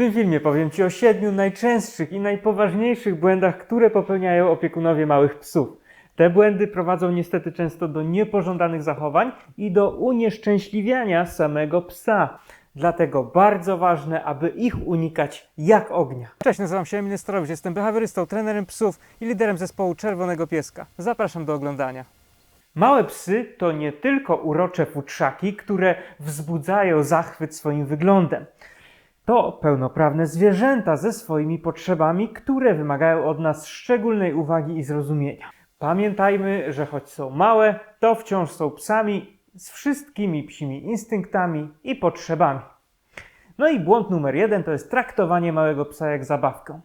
tym filmie powiem Ci o siedmiu najczęstszych i najpoważniejszych błędach, które popełniają opiekunowie małych psów. Te błędy prowadzą niestety często do niepożądanych zachowań i do unieszczęśliwiania samego psa. Dlatego bardzo ważne, aby ich unikać jak ognia. Cześć, nazywam się Emil Nestorowicz, jestem behawiorystą, trenerem psów i liderem zespołu Czerwonego Pieska. Zapraszam do oglądania. Małe psy to nie tylko urocze futrzaki, które wzbudzają zachwyt swoim wyglądem. To pełnoprawne zwierzęta ze swoimi potrzebami, które wymagają od nas szczególnej uwagi i zrozumienia. Pamiętajmy, że choć są małe, to wciąż są psami z wszystkimi psimi instynktami i potrzebami. No i błąd numer jeden to jest traktowanie małego psa jak zabawkę.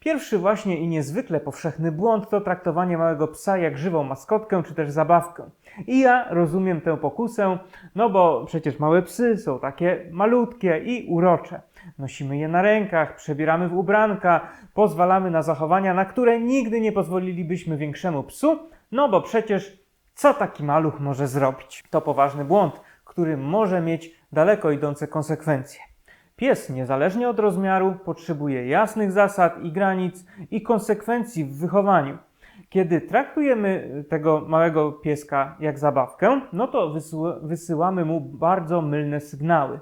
Pierwszy właśnie i niezwykle powszechny błąd to traktowanie małego psa jak żywą maskotkę czy też zabawkę. I ja rozumiem tę pokusę, no bo przecież małe psy są takie malutkie i urocze. Nosimy je na rękach, przebieramy w ubranka, pozwalamy na zachowania, na które nigdy nie pozwolilibyśmy większemu psu, no bo przecież co taki maluch może zrobić? To poważny błąd, który może mieć daleko idące konsekwencje. Pies, niezależnie od rozmiaru, potrzebuje jasnych zasad i granic i konsekwencji w wychowaniu. Kiedy traktujemy tego małego pieska jak zabawkę, no to wysyła- wysyłamy mu bardzo mylne sygnały.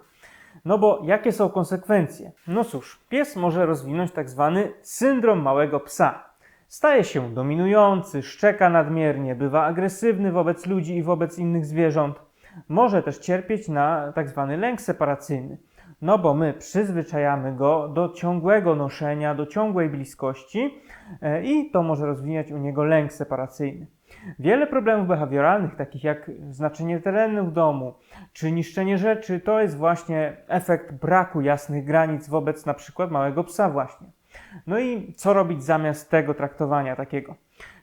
No bo jakie są konsekwencje? No cóż, pies może rozwinąć tak zwany syndrom małego psa. Staje się dominujący, szczeka nadmiernie, bywa agresywny wobec ludzi i wobec innych zwierząt. Może też cierpieć na tak zwany lęk separacyjny. No bo my przyzwyczajamy go do ciągłego noszenia, do ciągłej bliskości e, i to może rozwijać u niego lęk separacyjny. Wiele problemów behawioralnych, takich jak znaczenie terenu w domu czy niszczenie rzeczy, to jest właśnie efekt braku jasnych granic wobec na przykład małego psa właśnie. No i co robić zamiast tego traktowania takiego?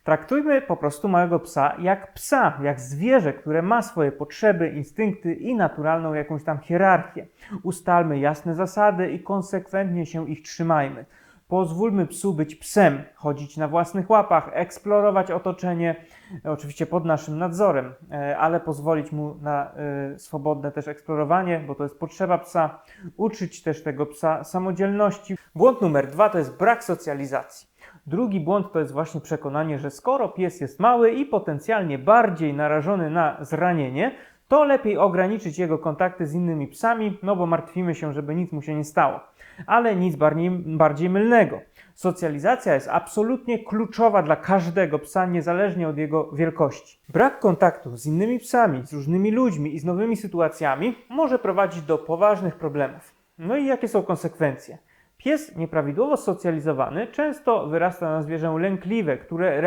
Traktujmy po prostu małego psa jak psa, jak zwierzę, które ma swoje potrzeby, instynkty i naturalną jakąś tam hierarchię. Ustalmy jasne zasady i konsekwentnie się ich trzymajmy. Pozwólmy psu być psem, chodzić na własnych łapach, eksplorować otoczenie, oczywiście pod naszym nadzorem, e, ale pozwolić mu na e, swobodne też eksplorowanie, bo to jest potrzeba psa, uczyć też tego psa samodzielności. Błąd numer dwa to jest brak socjalizacji. Drugi błąd to jest właśnie przekonanie, że skoro pies jest mały i potencjalnie bardziej narażony na zranienie, to lepiej ograniczyć jego kontakty z innymi psami, no bo martwimy się, żeby nic mu się nie stało. Ale nic bardziej, bardziej mylnego. Socjalizacja jest absolutnie kluczowa dla każdego psa, niezależnie od jego wielkości. Brak kontaktu z innymi psami, z różnymi ludźmi i z nowymi sytuacjami może prowadzić do poważnych problemów. No i jakie są konsekwencje? Pies nieprawidłowo socjalizowany często wyrasta na zwierzę lękliwe, które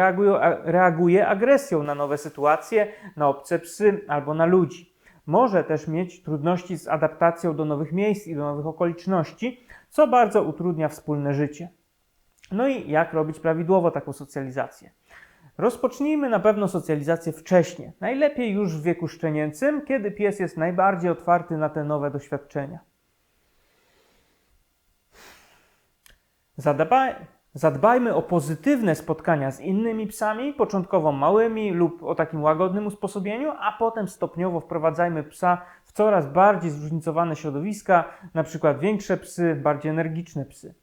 reaguje agresją na nowe sytuacje, na obce psy albo na ludzi. Może też mieć trudności z adaptacją do nowych miejsc i do nowych okoliczności, co bardzo utrudnia wspólne życie. No i jak robić prawidłowo taką socjalizację? Rozpocznijmy na pewno socjalizację wcześnie, najlepiej już w wieku szczenięcym, kiedy pies jest najbardziej otwarty na te nowe doświadczenia. Zadbaj, zadbajmy o pozytywne spotkania z innymi psami, początkowo małymi lub o takim łagodnym usposobieniu, a potem stopniowo wprowadzajmy psa w coraz bardziej zróżnicowane środowiska, na przykład większe psy, bardziej energiczne psy.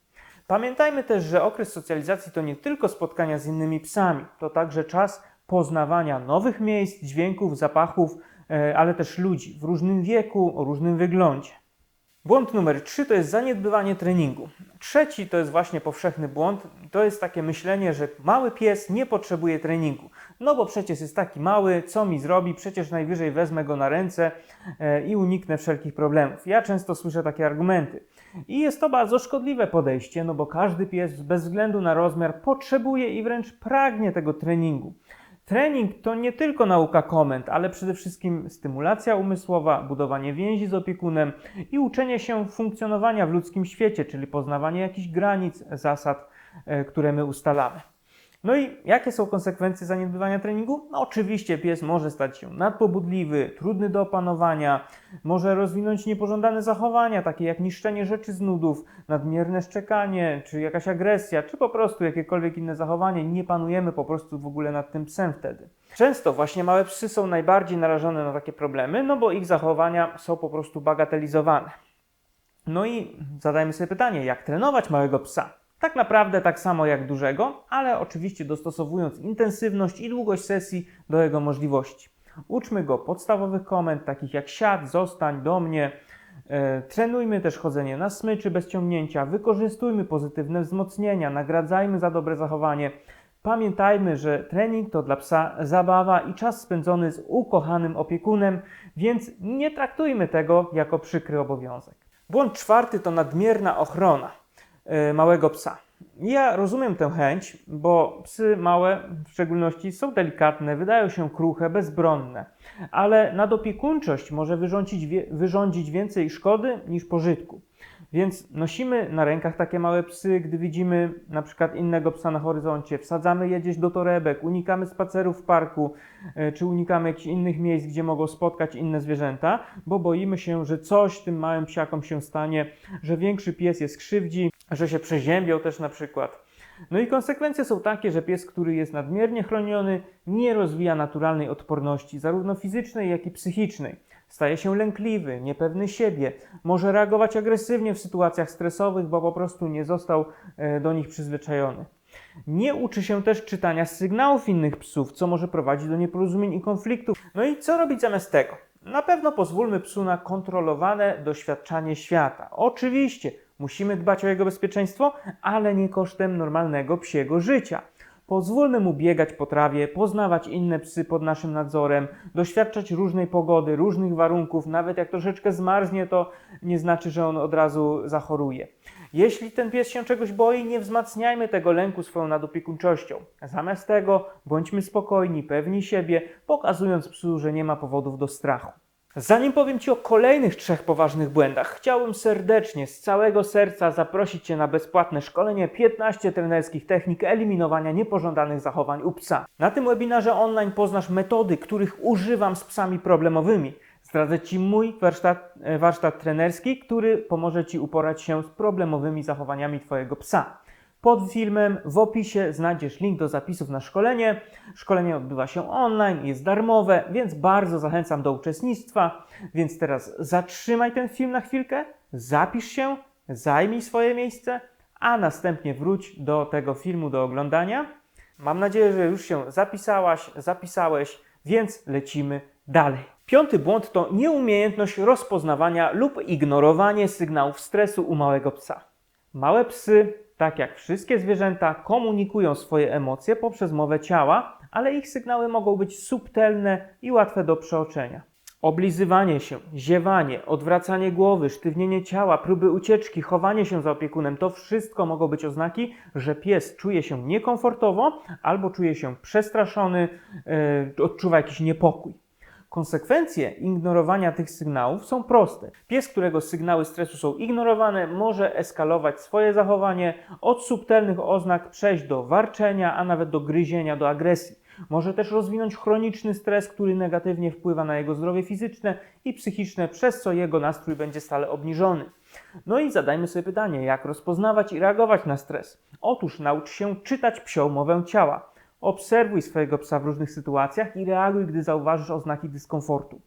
Pamiętajmy też, że okres socjalizacji to nie tylko spotkania z innymi psami, to także czas poznawania nowych miejsc, dźwięków, zapachów, e, ale też ludzi w różnym wieku, o różnym wyglądzie. Błąd numer 3 to jest zaniedbywanie treningu. Trzeci to jest właśnie powszechny błąd. To jest takie myślenie, że mały pies nie potrzebuje treningu. No bo przecież jest taki mały, co mi zrobi? Przecież najwyżej wezmę go na ręce e, i uniknę wszelkich problemów. Ja często słyszę takie argumenty. I jest to bardzo szkodliwe podejście, no bo każdy pies bez względu na rozmiar potrzebuje i wręcz pragnie tego treningu. Trening to nie tylko nauka komend, ale przede wszystkim stymulacja umysłowa, budowanie więzi z opiekunem i uczenie się funkcjonowania w ludzkim świecie, czyli poznawanie jakichś granic, zasad, e, które my ustalamy. No i jakie są konsekwencje zaniedbywania treningu? No oczywiście pies może stać się nadpobudliwy, trudny do opanowania, może rozwinąć niepożądane zachowania, takie jak niszczenie rzeczy z nudów, nadmierne szczekanie, czy jakaś agresja, czy po prostu jakiekolwiek inne zachowanie. Nie panujemy po prostu w ogóle nad tym psem wtedy. Często właśnie małe psy są najbardziej narażone na takie problemy, no bo ich zachowania są po prostu bagatelizowane. No i zadajmy sobie pytanie, jak trenować małego psa? Tak naprawdę tak samo jak dużego, ale oczywiście dostosowując intensywność i długość sesji do jego możliwości. Uczmy go podstawowych komend, takich jak siad, zostań, do mnie. E, trenujmy też chodzenie na smyczy bez ciągnięcia, wykorzystujmy pozytywne wzmocnienia, nagradzajmy za dobre zachowanie. Pamiętajmy, że trening to dla psa zabawa i czas spędzony z ukochanym opiekunem, więc nie traktujmy tego jako przykry obowiązek. Błąd czwarty to nadmierna ochrona małego psa. Ja rozumiem tę chęć, bo psy małe w szczególności są delikatne, wydają się kruche, bezbronne, ale nadopiekuńczość może wyrządzić, wyrządzić więcej szkody niż pożytku. Więc nosimy na rękach takie małe psy, gdy widzimy na przykład innego psa na horyzoncie, wsadzamy je gdzieś do torebek, unikamy spacerów w parku, e, czy unikamy jakichś innych miejsc, gdzie mogą spotkać inne zwierzęta, bo boimy się, że coś tym małym psiakom się stanie, że większy pies je skrzywdzi, że się przeziębią też na przykład. No i konsekwencje są takie, że pies, który jest nadmiernie chroniony, nie rozwija naturalnej odporności, zarówno fizycznej, jak i psychicznej. Staje się lękliwy, niepewny siebie, może reagować agresywnie w sytuacjach stresowych, bo po prostu nie został e, do nich przyzwyczajony. Nie uczy się też czytania sygnałów innych psów, co może prowadzić do nieporozumień i konfliktów. No i co robić zamiast tego? Na pewno pozwólmy psu na kontrolowane doświadczanie świata. Oczywiście musimy dbać o jego bezpieczeństwo, ale nie kosztem normalnego psiego życia. Pozwólmy mu biegać po trawie, poznawać inne psy pod naszym nadzorem, doświadczać różnej pogody, różnych warunków. Nawet jak troszeczkę zmarznie, to nie znaczy, że on od razu zachoruje. Jeśli ten pies się czegoś boi, nie wzmacniajmy tego lęku swoją nadopiekuńczością. Zamiast tego bądźmy spokojni, pewni siebie, pokazując psu, że nie ma powodów do strachu. Zanim powiem Ci o kolejnych trzech poważnych błędach, chciałbym serdecznie, z całego serca zaprosić Cię na bezpłatne szkolenie 15 trenerskich technik eliminowania niepożądanych zachowań u psa. Na tym webinarze online poznasz metody, których używam z psami problemowymi. Zdradzę Ci mój warsztat, e, warsztat trenerski, który pomoże Ci uporać się z problemowymi zachowaniami Twojego psa. Pod filmem w opisie znajdziesz link do zapisów na szkolenie. Szkolenie odbywa się online, jest darmowe, więc bardzo zachęcam do uczestnictwa. Więc teraz zatrzymaj ten film na chwilkę, zapisz się, zajmij swoje miejsce, a następnie wróć do tego filmu do oglądania. Mam nadzieję, że już się zapisałaś, zapisałeś, więc lecimy dalej. Piąty błąd to nieumiejętność rozpoznawania lub ignorowanie sygnałów stresu u małego psa. Małe psy, tak jak wszystkie zwierzęta, komunikują swoje emocje poprzez mowę ciała, ale ich sygnały mogą być subtelne i łatwe do przeoczenia. Oblizywanie się, ziewanie, odwracanie głowy, sztywnienie ciała, próby ucieczki, chowanie się za opiekunem to wszystko mogą być oznaki, że pies czuje się niekomfortowo albo czuje się przestraszony, yy, odczuwa jakiś niepokój. Konsekwencje ignorowania tych sygnałów są proste. Pies, którego sygnały stresu są ignorowane, może eskalować swoje zachowanie od subtelnych oznak przejść do warczenia, a nawet do gryzienia, do agresji. Może też rozwinąć chroniczny stres, który negatywnie wpływa na jego zdrowie fizyczne i psychiczne, przez co jego nastrój będzie stale obniżony. No i zadajmy sobie pytanie, jak rozpoznawać i reagować na stres? Otóż naucz się czytać psią mowę ciała. Obserwuj swojego psa w różnych sytuacjach i reaguj, gdy zauważysz oznaki dyskomfortu.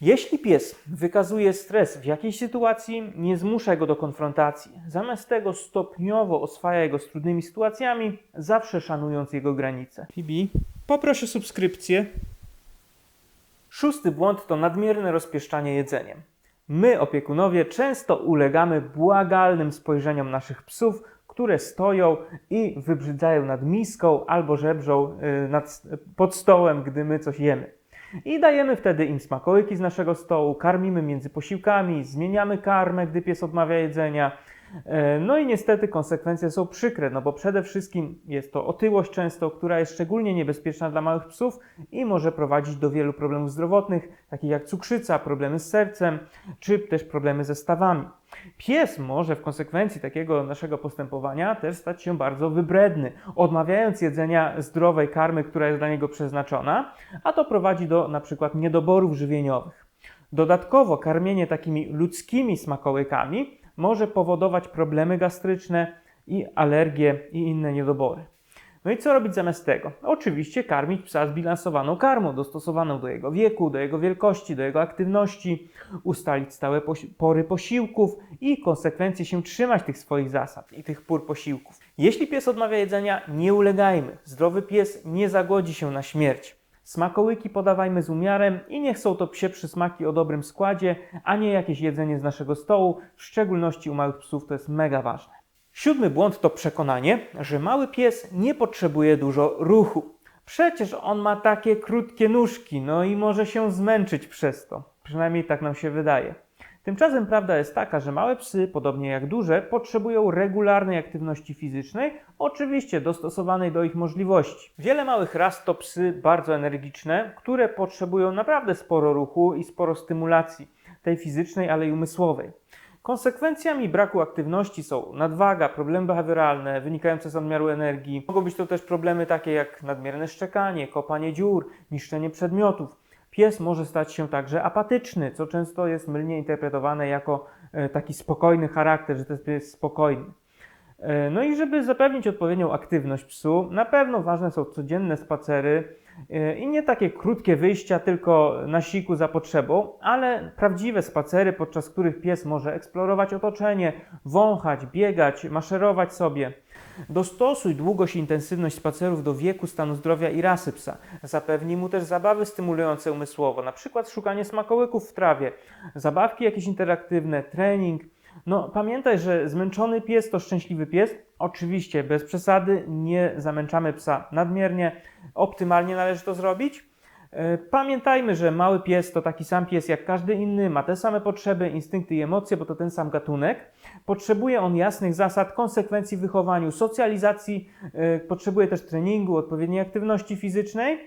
Jeśli pies wykazuje stres w jakiejś sytuacji, nie zmuszaj go do konfrontacji. Zamiast tego stopniowo oswajaj go z trudnymi sytuacjami, zawsze szanując jego granice. Fibi, poproszę subskrypcję. Szósty błąd to nadmierne rozpieszczanie jedzeniem. My, opiekunowie, często ulegamy błagalnym spojrzeniom naszych psów, które stoją i wybrzydzają nad miską albo żebrzą y, nad, pod stołem, gdy my coś jemy. I dajemy wtedy im smakołyki z naszego stołu, karmimy między posiłkami, zmieniamy karmę, gdy pies odmawia jedzenia. E, No i niestety konsekwencje są przykre, no bo przede wszystkim jest to otyłość często, która jest szczególnie niebezpieczna dla małych psów i może prowadzić do wielu problemów zdrowotnych, takich jak cukrzyca, problemy z sercem, czy też problemy ze stawami. Pies może w konsekwencji takiego naszego postępowania też stać się bardzo wybredny, odmawiając jedzenia zdrowej karmy, która jest dla niego przeznaczona, a to prowadzi do na przykład niedoborów żywieniowych. Dodatkowo karmienie takimi ludzkimi smakołykami może powodować problemy gastryczne i alergie i inne niedobory. No i co robić zamiast tego? Oczywiście karmić psa zbilansowaną karmą, dostosowaną do jego wieku, do jego wielkości, do jego aktywności, ustalić stałe pory posiłków i konsekwencje się trzymać tych swoich zasad i tych pór posiłków. Jeśli pies odmawia jedzenia, nie ulegajmy. Zdrowy pies nie zagłodzi się na śmierć. Smakołyki podawajmy z umiarem i niech są to psie przysmaki o dobrym składzie, a nie jakieś jedzenie z naszego stołu, w szczególności u małych psów to jest mega ważne. Siódmy błąd to przekonanie, że mały pies nie potrzebuje dużo ruchu. Przecież on ma takie krótkie nóżki, no i może się zmęczyć przez to. Przynajmniej tak nam się wydaje. Tymczasem prawda jest taka, że małe psy, podobnie jak duże, potrzebują regularnej aktywności fizycznej, oczywiście dostosowanej do ich możliwości. Wiele małych ras to psy bardzo energiczne, które potrzebują naprawdę sporo ruchu i sporo stymulacji, tej fizycznej, ale i umysłowej. Konsekwencjami braku aktywności są nadwaga, problemy behawioralne wynikające z nadmiaru energii. Mogą być to też problemy takie jak nadmierne szczekanie, kopanie dziur, niszczenie przedmiotów. Pies może stać się także apatyczny, co często jest mylnie interpretowane jako e, taki spokojny charakter, że jest pies spokojny. E, No i żeby zapewnić odpowiednią aktywność psu, na pewno ważne są codzienne spacery i nie takie krótkie wyjścia tylko na siku za potrzebą, ale prawdziwe spacery, podczas których pies może eksplorować otoczenie, wąchać, biegać, maszerować sobie. Dostosuj długość i intensywność spacerów do wieku, stanu zdrowia i rasy psa. Zapewnij mu też zabawy stymulujące umysłowo, na przykład szukanie smakołyków w trawie, zabawki jakieś interaktywne, trening. No, pamiętaj, że zmęczony pies to szczęśliwy pies. Oczywiście, bez przesady, nie zamęczamy psa nadmiernie. Optymalnie należy to zrobić. E, Pamiętajmy, że mały pies to taki sam pies jak każdy inny, ma te same potrzeby, instynkty i emocje, bo to ten sam gatunek. Potrzebuje on jasnych zasad, konsekwencji w wychowaniu, socjalizacji, e, potrzebuje też treningu, odpowiedniej aktywności fizycznej.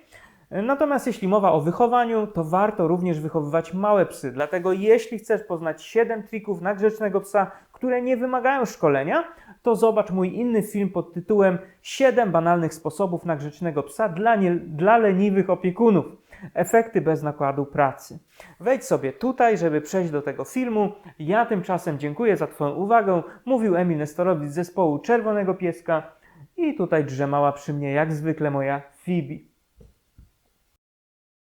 Natomiast jeśli mowa o wychowaniu, to warto również wychowywać małe psy. Dlatego jeśli chcesz poznać 7 trików na grzecznego psa, które nie wymagają szkolenia, to zobacz mój inny film pod tytułem 7 banalnych sposobów na grzecznego psa dla, nie, dla leniwych opiekunów. Efekty bez nakładu pracy. Wejdź sobie tutaj, żeby przejść do tego filmu. Ja tymczasem dziękuję za Twoją uwagę. Mówił Emil Nestorowicz z zespołu Czerwonego Pieska i tutaj drzemała przy mnie jak zwykle moja Phoebe.